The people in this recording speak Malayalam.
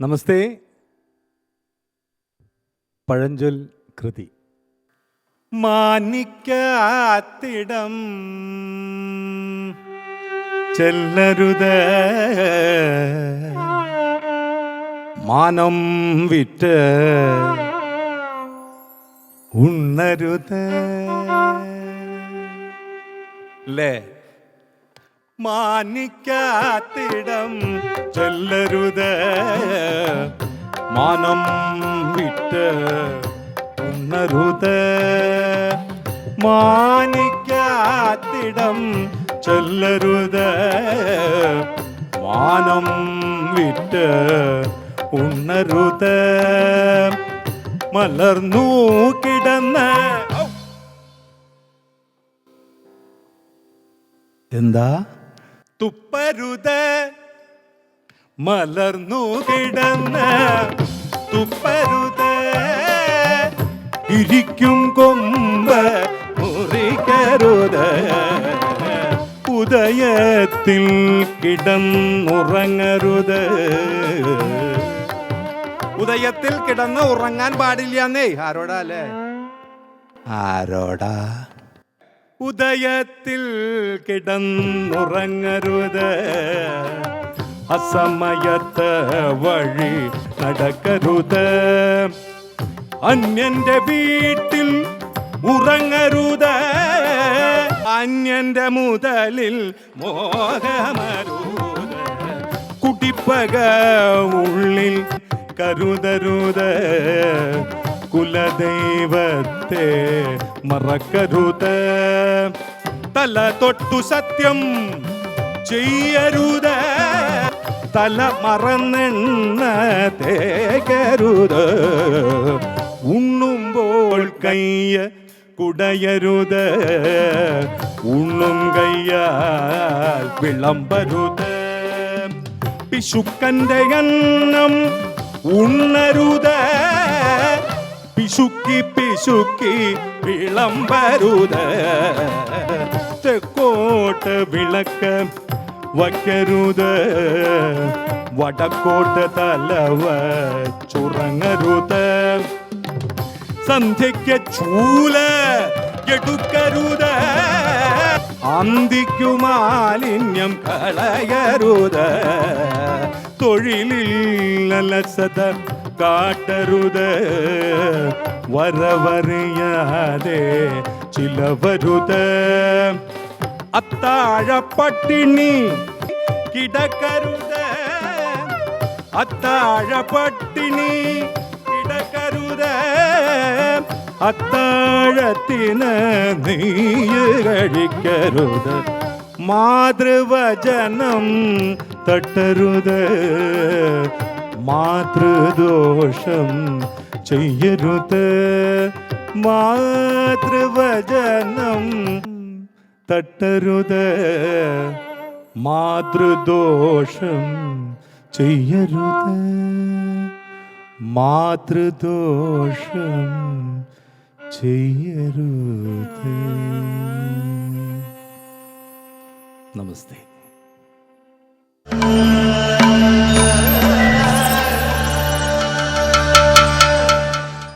നമസ്തേ. പഴഞ്ചൊൽ കൃതി. മാനിക്കാത്തിടം. ചെല്ലരുത്. മാനം വിറ്റ് ഉണ്ണരുത്. അല്ലേ മാനിക്കാത്തിടം ചെല്ലരുത്. മാനം വിട്ട് ഉണരുത്. മാനിക്കാത്തിടം ചെല്ലരുത്. മാനം വിട്ട് ഉണരുത്. മലർന്നു കിടന്ന്. എന്താ? തുപ്പരുത്. മലർന്നു കിടന്ന് തുപ്പരുത്. ഇരിക്കും കൊമ്പ് മുറിക്കരുത്. ഉദയത്തിൽ കിടന്നുറങ്ങരുത്. ഉദയത്തിൽ കിടന്ന് ഉറങ്ങാൻ പാടില്ലെന്നേ ആരോടാ അല്ലേ? ആരോടാ? ഉദയത്തിൽ കിടന്നുറങ്ങരുത്. അസമയത്ത് വഴി നടക്കരുത്. അന്യന്റെ വീട്ടിൽ ഉറങ്ങരുത്. അന്യന്റെ മുതലിൽ മോഹമരുത്. കുടിപ്പക ഉള്ളിൽ കരുതരുത്. കുലദൈവത്തെ മറക്കരുത്. തല തൊട്ടു സത്യം ചെയ്യരുത്. തല മറന്നെണ്ണ തേക്കരുത്. ഉണ്ണുമ്പോൾ കയ്യ കുടയരുത്. ഉണ്ണും കയ്യാൽ വിളമ്പരുത്. പിശുക്കന്റെ എണ്ണം ഉണ്ണരുത്. പിശുക്കി പിശുക്കി വിളമ്പരുത് തെക്കോട്ട് വിളക്ക് വയ്ക്കരുത്. വടക്കോട്ട് തലവ ചുറങ്ങരുത്. സന്ധ്യയ്ക്ക് ചൂല എടുക്കരുത്. അന്തിക്കു മാലിന്യം കളയരുത്. തൊഴിലിൽ അലസത ಕಾಟರುದ வரவறியாதே சிலவருத. அத்தாழப்பட்டினி கிடக்கருத அத்தாழப்பட்டினி கிடக்கருத. அத்தாழத்தின நீழிக்கருத மாதவஜனம் தட்டருத. മാതൃദോഷം ചെയ്യരുത്. മാതൃവചനം തട്ടരുത്. മാതൃദോഷം ചെയ്യരുത്. മാതൃദോഷം ചെയ്യരുത്. നമസ്തേ.